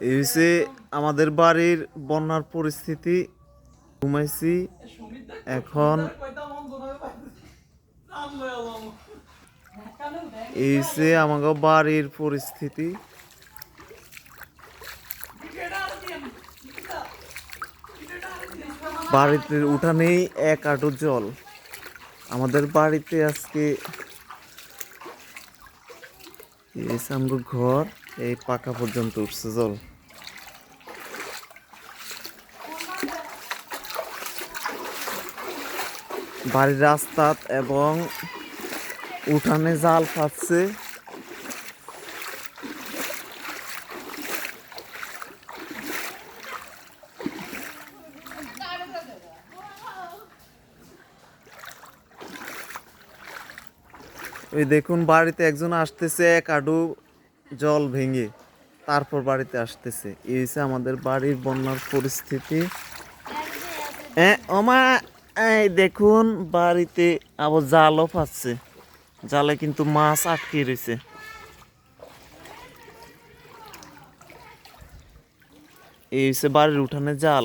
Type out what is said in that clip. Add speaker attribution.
Speaker 1: এই হচ্ছে আমাদের বাড়ির বন্যার পরিস্থিতি। ঘুমাইছি, এখন এই হচ্ছে আমাকে বাড়ির পরিস্থিতি। বাড়িতে উঠানেই এক আটো জল। আমাদের বাড়িতে আজকে ঘর এই পাকা পর্যন্ত উঠছে জল বাড়ির রাস্তা এবং উঠানে জাল ফাটছে। ওই দেখুন, বাড়িতে একজন আসতেছে, এক আডু জল ভেঙে তারপর বাড়িতে আসতেছে। এই হচ্ছে আমাদের বাড়ির বন্যার পরিস্থিতি। ওমা এই দেখুন, বাড়িতে আবার জালও পাচ্ছে জালে কিন্তু মাছ আটকে রয়েছে এই হচ্ছে বাড়ির উঠানে জাল।